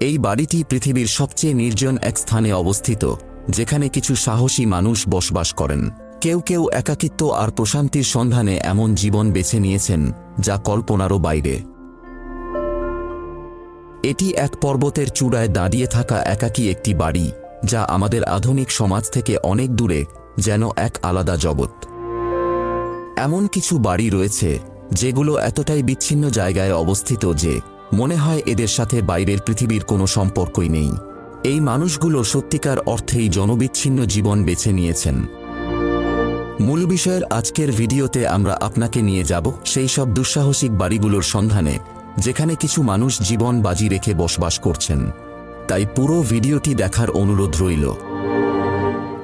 এই বাড়িটি পৃথিবীর সবচেয়ে নির্জন এক স্থানে অবস্থিত, যেখানে কিছু সাহসী মানুষ বসবাস করেন। কেউ কেউ একাকিত্ব আর প্রশান্তির সন্ধানে এমন জীবন বেছে নিয়েছেন, যা কল্পনারও বাইরে। এটি এক পর্বতের চূড়ায় দাঁড়িয়ে থাকা একাকী একটি বাড়ি, যা আমাদের আধুনিক সমাজ থেকে অনেক দূরে, যেন এক আলাদা জগৎ। এমন কিছু বাড়ি রয়েছে, যেগুলো এতটাই বিচ্ছিন্ন জায়গায় অবস্থিত যে মনে হয় এদের সাথে বাইরের পৃথিবীর কোনো সম্পর্কই নেই। এই মানুষগুলো সত্যিকার অর্থেই জনবিচ্ছিন্ন জীবন বেছে নিয়েছেন। মূল বিষয়ের আজকের ভিডিওতে আমরা আপনাকে নিয়ে যাব সেই সব দুঃসাহসিক বাড়িগুলোর সন্ধানে, যেখানে কিছু মানুষ জীবন বাজি রেখে বসবাস করছেন। তাই পুরো ভিডিওটি দেখার অনুরোধ রইল।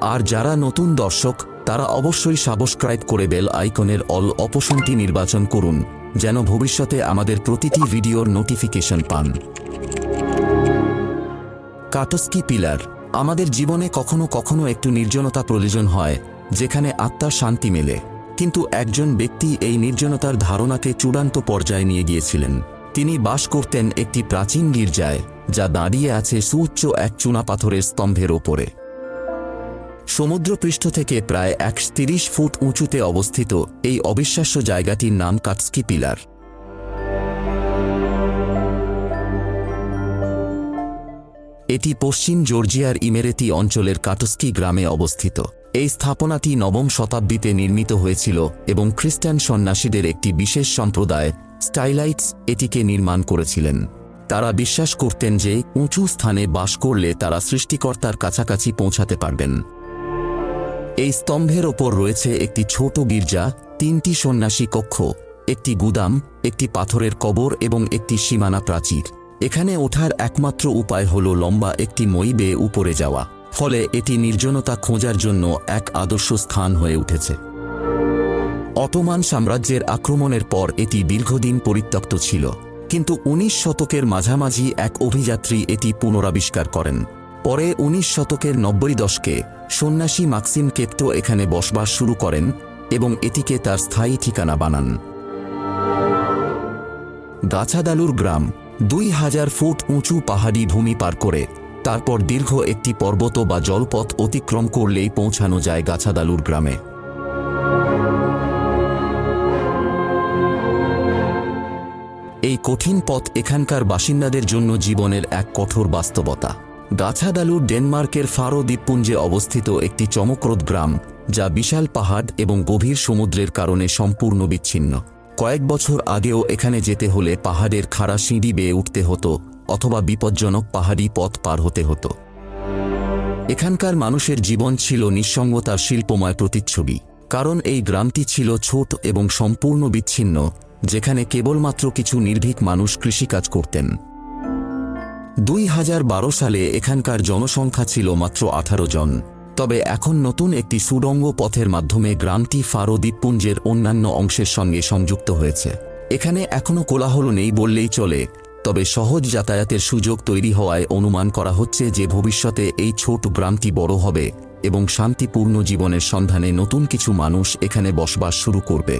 আর যারা নতুন দর্শক তারা অবশ্যই সাবস্ক্রাইব করে বেল আইকনের অল অপশনটি নির্বাচন করুন, যেন ভবিষ্যতে আমাদের প্রতিটি ভিডিওর নোটিফিকেশন পান। কাটস্কি পিলার, আমাদের জীবনে কখনো কখনো একটু নির্জনতা প্রয়োজন হয়, যেখানে আত্মার শান্তি মেলে। কিন্তু একজন ব্যক্তি এই নির্জনতার ধারণাকে চূড়ান্ত পর্যায়ে নিয়ে গিয়েছিলেন। তিনি বাস করতেন একটি প্রাচীন গির্জায়, যা দাঁড়িয়ে আছে সুউচ্চ এক চুনাপাথরের স্তম্ভের ওপরে। সমুদ্রপৃষ্ঠ থেকে প্রায় একশো ফুট উঁচুতে অবস্থিত এই অবিশ্বাস্য জায়গাটির নাম কাটস্কি পিলার। এটি পশ্চিম জর্জিয়ার ইমেরেতি অঞ্চলের কাটস্কি গ্রামে অবস্থিত। এই স্থাপনাটি নবম শতাব্দীতে নির্মিত হয়েছিল এবং খ্রিস্টান সন্ন্যাসীদের একটি বিশেষ সম্প্রদায়, স্টাইলাইটস, এটিকে নির্মাণ করেছিলেন। তারা বিশ্বাস করতেন যে উঁচু স্থানে বাস করলে তারা সৃষ্টিকর্তার কাছাকাছি পৌঁছাতে পারবেন। এই স্তম্ভের ওপর রয়েছে একটি ছোট গির্জা, তিনটি সন্ন্যাসী কক্ষ, একটি গুদাম, একটি পাথরের কবর এবং একটি সীমানা প্রাচীর। এখানে ওঠার একমাত্র উপায় হল লম্বা একটি মই বেয়ে উপরে যাওয়া, ফলে এটি নির্জনতা খোঁজার জন্য এক আদর্শ স্থান হয়ে উঠেছে। অটোমান সাম্রাজ্যের আক্রমণের পর এটি দীর্ঘদিন পরিত্যক্ত ছিল, কিন্তু উনিশ শতকের মাঝামাঝি এক অভিযাত্রী এটি পুনরাবিষ্কার করেন। পরে উনিশ শতকের নব্বই দশকে সন্ন্যাসী মাক্সিম কেপ্টো এখানে বসবাস শুরু করেন এবং এটিকে তার স্থায়ী ঠিকানা বানান। গাছাদালুর গ্রাম দুই হাজার ফুট উঁচু পাহাড়ি ভূমি পার করে তারপর দীর্ঘ একটি পর্বত বা জলপথ অতিক্রম করলেই পৌঁছানো যায় গাছাদালুর গ্রামে। এই কঠিন পথ এখানকার বাসিন্দাদের জন্য জীবনের এক কঠোর বাস্তবতা। গাছাদালুর ডেনমার্কের ফারো দ্বীপপুঞ্জে অবস্থিত একটি চমকপ্রদ গ্রাম, যা বিশাল পাহাড় এবং গভীর সমুদ্রের কারণে সম্পূর্ণ বিচ্ছিন্ন। কয়েক বছর আগেও এখানে যেতে হলে পাহাড়ের খাড়া সিঁড়ি বেয়ে উঠতে হতো অথবা বিপজ্জনক পাহাড়ি পথ পার হতে হতো। এখানকার মানুষের জীবন ছিল নিঃসঙ্গতার শিল্পময় প্রতিচ্ছবি, কারণ এই গ্রামটি ছিল ছোট এবং সম্পূর্ণ বিচ্ছিন্ন, যেখানে কেবলমাত্র কিছু নির্ভীক মানুষ কৃষিকাজ করতেন। দুই হাজার বারো সালে এখানকার জনসংখ্যা ছিল মাত্র আঠারো জন। তবে এখন নতুন একটি সুড়ঙ্গ পথের মাধ্যমে গ্রামটি ফারো দ্বীপপুঞ্জের অন্যান্য অংশের সঙ্গে সংযুক্ত হয়েছে। এখানে এখনও কোলাহল নেই বললেই চলে, তবে সহজ যাতায়াতের সুযোগ তৈরি হওয়ায় অনুমান করা হচ্ছে যে ভবিষ্যতে এই ছোট গ্রামটি বড় হবে এবং শান্তিপূর্ণ জীবনের সন্ধানে নতুন কিছু মানুষ এখানে বসবাস শুরু করবে।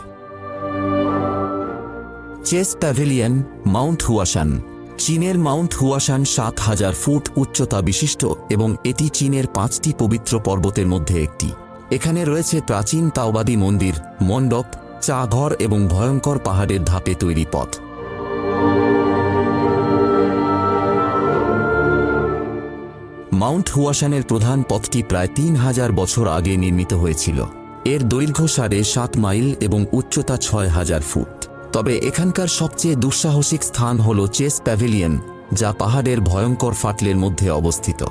Chess Pavilion, Mount Huashan. চীনের মাউন্ট হুয়াশান সাত হাজার ফুট উচ্চতা বিশিষ্ট এবং এটি চীনের পাঁচটি পবিত্র পর্বতের মধ্যে একটি। এখানে রয়েছে প্রাচীন তাওবাদী মন্দির, মণ্ডপ চা ঘর এবং ভয়ঙ্কর পাহাড়ের ধাপে তৈরি পথ। মাউন্ট হুয়াশানের প্রধান পথটি প্রায় তিন হাজার বছর আগে নির্মিত হয়েছিল। এর দৈর্ঘ্য সাড়ে সাত মাইল এবং উচ্চতা ছয় হাজার ফুট। তবে এখানকার সবচেয়ে দুঃসাহসিক স্থান হল চেস প্যাভিলিয়ন, যা পাহাড়ের ভয়ঙ্কর ফাটলের মধ্যে অবস্থিত।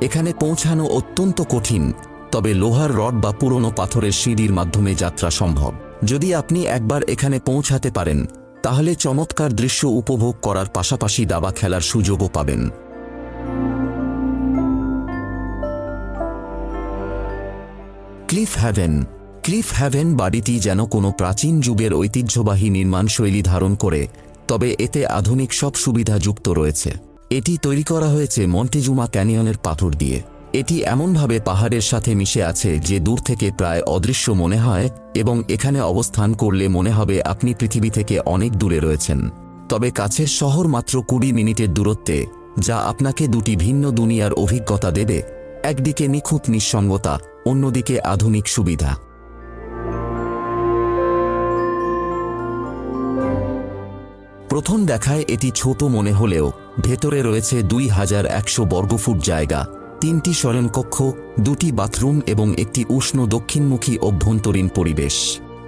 এখানে পৌঁছানো অত্যন্ত কঠিন, তবে লোহার রড বা পুরনো পাথরের সিঁড়ির মাধ্যমে যাত্রা সম্ভব। যদি আপনি একবার এখানে পৌঁছাতে পারেন, তাহলে চমৎকার দৃশ্য উপভোগ করার পাশাপাশি দাবা খেলার সুযোগও পাবেন। ক্লিফ হ্যাভেন ক্লিফ হ্যাভেন বাড়িটি যেন কোনো প্রাচীন যুগের ঐতিহ্যবাহী নির্মাণশৈলী ধারণ করে, তবে এতে আধুনিক সব সুবিধা যুক্ত রয়েছে। এটি তৈরি করা হয়েছে মন্টেজুমা ক্যানিয়নের পাথর দিয়ে। এটি এমনভাবে পাহাড়ের সাথে মিশে আছে যে দূর থেকে প্রায় অদৃশ্য মনে হয় এবং এখানে অবস্থান করলে মনে হবে আপনি পৃথিবী থেকে অনেক দূরে রয়েছেন। তবে কাছের শহর মাত্র কুড়ি মিনিটের দূরত্বে, যা আপনাকে দুটি ভিন্ন দুনিয়ার অভিজ্ঞতা দেবে, একদিকে নিখুঁত নিঃসঙ্গতা, অন্যদিকে আধুনিক সুবিধা। প্রথম দেখায় এটি ছোট মনে হলেও ভেতরে রয়েছে দুই হাজার একশো বর্গফুট জায়গা, তিনটি শয়নকক্ষ, দুটি বাথরুম এবং একটি উষ্ণ দক্ষিণমুখী অভ্যন্তরীণ পরিবেশ।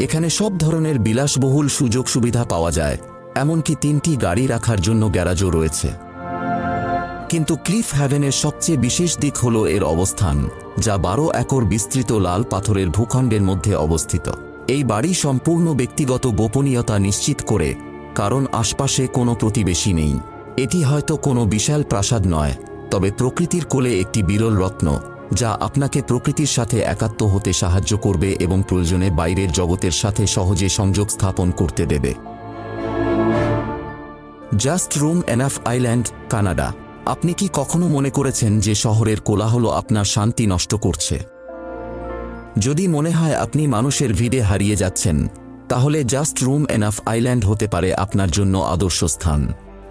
এখানে সব ধরনের বিলাসবহুল সুযোগ সুবিধা পাওয়া যায়, এমনকি তিনটি গাড়ি রাখার জন্য গ্যারাজও রয়েছে। কিন্তু ক্লিফ হ্যাভেনের সবচেয়ে বিশেষ দিক হল এর অবস্থান, যা বারো একর বিস্তৃত লাল পাথরের ভূখণ্ডের মধ্যে অবস্থিত। এই বাড়ি সম্পূর্ণ ব্যক্তিগত গোপনীয়তা নিশ্চিত করে কারণ আশপাশে কোনো প্রতিবেশী নেই। এটি হয়তো কোনো বিশাল প্রাসাদ নয়, তবে প্রকৃতির কোলে একটি বিরল রত্ন, যা আপনাকে প্রকৃতির সাথে একাত্ম হতে সাহায্য করবে এবং প্রয়োজনে বাইরের জগতের সাথে সহজে সংযোগ স্থাপন করতে দেবে। Just Room Enough Island, Canada. আপনি কি কখনো মনে করেছেন যে শহরের কোলাহল আপনার শান্তি নষ্ট করছে? যদি মনে হয় আপনি মানুষের ভিড়ে হারিয়ে যাচ্ছেন তাহলে জাস্ট রুম এনাফ আইল্যান্ড হতে পারে আপনার জন্য আদর্শ স্থান।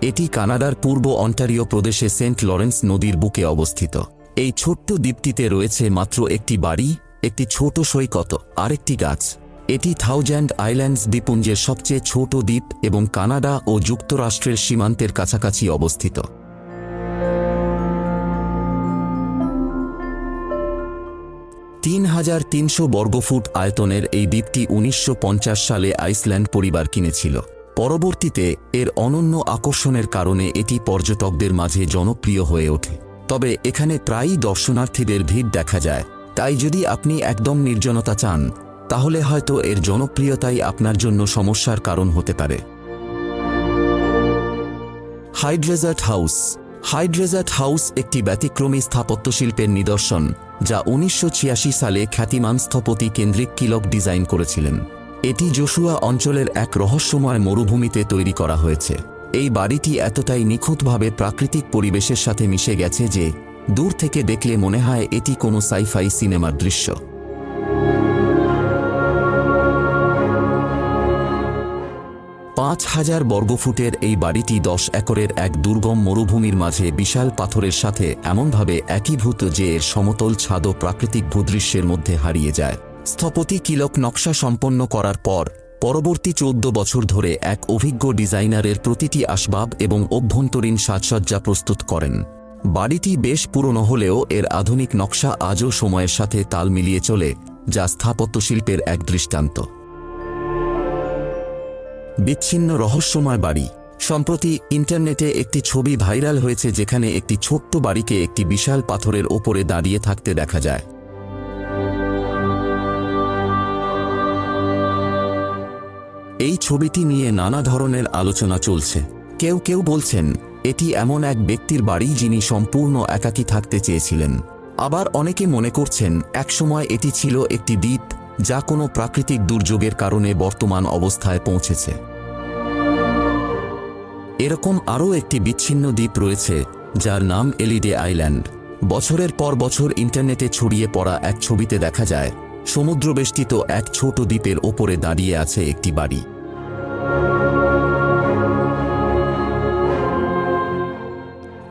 এটি কানাডার পূর্ব অন্টারিও প্রদেশে সেন্ট লরেন্স নদীর বুকে অবস্থিত। এই ছোট্ট দ্বীপটিতে রয়েছে মাত্র একটি বাড়ি, একটি ছোট সৈকত আর একটি গাছ। এটি থাউজ্যান্ড আইল্যান্ডস দ্বীপুঞ্জের সবচেয়ে ছোট দ্বীপ এবং কানাডা ও যুক্তরাষ্ট্রের সীমান্তের কাছাকাছি অবস্থিত। হাজার তিনশো বর্গফুট আয়তনের এই দ্বীপটি উনিশশো পঞ্চাশ সালে আইসল্যান্ড পরিবার কিনেছিল। পরবর্তীতে এর অনন্য আকর্ষণের কারণে এটি পর্যটকদের মাঝে জনপ্রিয় হয়ে ওঠে। তবে এখানে প্রায়ই দর্শনার্থীদের ভিড় দেখা যায়। তাই যদি আপনি একদম নির্জনতা চান, তাহলে হয়তো এর জনপ্রিয়তাই আপনার জন্য সমস্যার কারণ হতে পারে। হাইড্রেজার্ট হাউস হাইড্রেজার্ট হাউস একটি ব্যতিক্রমী স্থাপত্যশিল্পের নিদর্শন, যা উনিশশো ছিয়াশি সালে খ্যাতিমান স্থপতি কেন্দ্রিক কিলক ডিজাইন করেছিলেন। এটি জোশুয়া অঞ্চলের এক রহস্যময় মরুভূমিতে তৈরি করা হয়েছে। এই বাড়িটি এতটাই নিখুঁতভাবে প্রাকৃতিক পরিবেশের সাথে মিশে গেছে যে, দূর থেকে দেখলে মনে হয় এটি কোনো সাইফাই সিনেমার দৃশ্য। পাঁচ হাজার বর্গফুটের এই বাড়িটি দশ একরের এক দুর্গম মরুভূমির মাঝে বিশাল পাথরের সাথে এমনভাবে একীভূত যে এর সমতল ছাদও প্রাকৃতিক ভূদৃশ্যের মধ্যে হারিয়ে যায়। স্থপতি কিলক নকশা সম্পন্ন করার পর, পরবর্তী চৌদ্দ বছর ধরে এক অভিজ্ঞ ডিজাইনারের প্রতিটি আসবাব এবং অভ্যন্তরীণ সাজসজ্জা প্রস্তুত করেন। বাড়িটি বেশ পুরনো হলেও এর আধুনিক নকশা আজও সময়ের সাথে তাল মিলিয়ে চলে, যা স্থাপত্যশিল্পের এক দৃষ্টান্ত। বিচ্ছিন্ন রহস্যময় বাড়ি। সম্প্রতি ইন্টারনেটে একটি ছবি ভাইরাল হয়েছে যেখানে একটি ছোট্ট বাড়িকে একটি বিশাল পাথরের ওপরে দাঁড়িয়ে থাকতে দেখা যায়। এই ছবিটি নিয়ে নানা ধরনের আলোচনা চলছে। কেউ কেউ বলছেন, এটি এমন এক ব্যক্তির বাড়ি যিনি সম্পূর্ণ একাকী থাকতে চেয়েছিলেন। আবার অনেকে মনে করছেন, একসময় এটি ছিল একটি দ্বীপ যা কোনো প্রাকৃতিক দুর্যোগের কারণে বর্তমান অবস্থায় পৌঁছেছে। এরকম আরও একটি বিচ্ছিন্ন দ্বীপ রয়েছে, যার নাম এলিডে আইল্যান্ড। বছরের পর বছর ইন্টারনেটে ছড়িয়ে পড়া এক ছবিতে দেখা যায়, সমুদ্রবেষ্টিত এক ছোট দ্বীপের ওপরে দাঁড়িয়ে আছে একটি বাড়ি।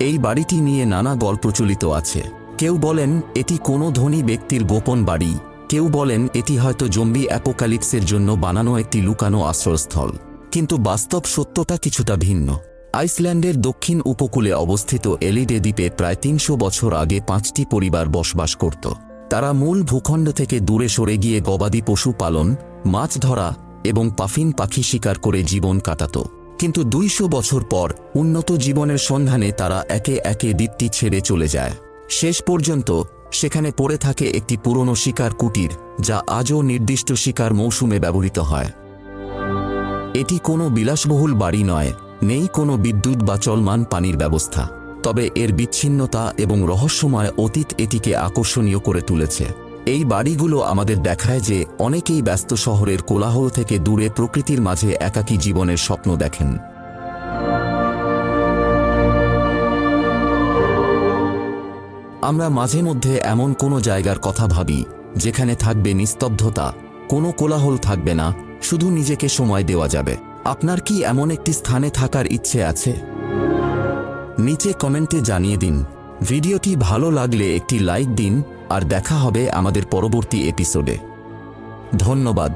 এই বাড়িটি নিয়ে নানা গল্প চলিত আছে। কেউ বলেন, এটি কোনো ধনী ব্যক্তির গোপন বাড়ি কেউ বলেন এটি হয়তো জম্বি অ্যাপোকালিপসের জন্য বানানো একটি লুকানো আশ্রয়স্থল। কিন্তু বাস্তব সত্যতা কিছুটা ভিন্ন। আইসল্যান্ডের দক্ষিণ উপকূলে অবস্থিত এলিডে দ্বীপে প্রায় তিনশো বছর আগে পাঁচটি পরিবার বসবাস করত। তারা মূল ভূখণ্ড থেকে দূরে সরে গিয়ে গবাদি পশু পালন, মাছ ধরা এবং পাফিন পাখি শিকার করে জীবন কাটাত। কিন্তু দুইশো বছর পর উন্নত জীবনের সন্ধানে তারা একে একে দ্বীপটি ছেড়ে চলে যায়। শেষ পর্যন্ত সেখানে পড়ে থাকে একটি পুরনো শিকার কুটির, যা আজও নির্দিষ্ট শিকার মৌসুমে ব্যবহৃত হয়। এটি কোনো বিলাসবহুল বাড়ি নয়, নেই কোনো বিদ্যুৎ বা চলমান পানির ব্যবস্থা। তবে এর বিচ্ছিন্নতা এবং রহস্যময় অতীত এটিকে আকর্ষণীয় করে তুলেছে। এই বাড়িগুলো আমাদের দেখায় যে অনেকেই ব্যস্ত শহরের কোলাহল থেকে দূরে প্রকৃতির মাঝে একাকী জীবনের স্বপ্ন দেখেন। আমরা মাঝে মধ্যে এমন কোনো জায়গার কথা ভাবি, যেখানে থাকবে নিস্তব্ধতা, কোনো কোলাহল থাকবে না, শুধু নিজেকে সময় দেওয়া যাবে। আপনার কি এমন একটি স্থানে থাকার ইচ্ছে আছে? নিচে কমেন্টে জানিয়ে দিন। ভিডিওটি ভালো লাগলে একটি লাইক দিন, আর দেখা হবে আমাদের পরবর্তী এপিসোডে। ধন্যবাদ।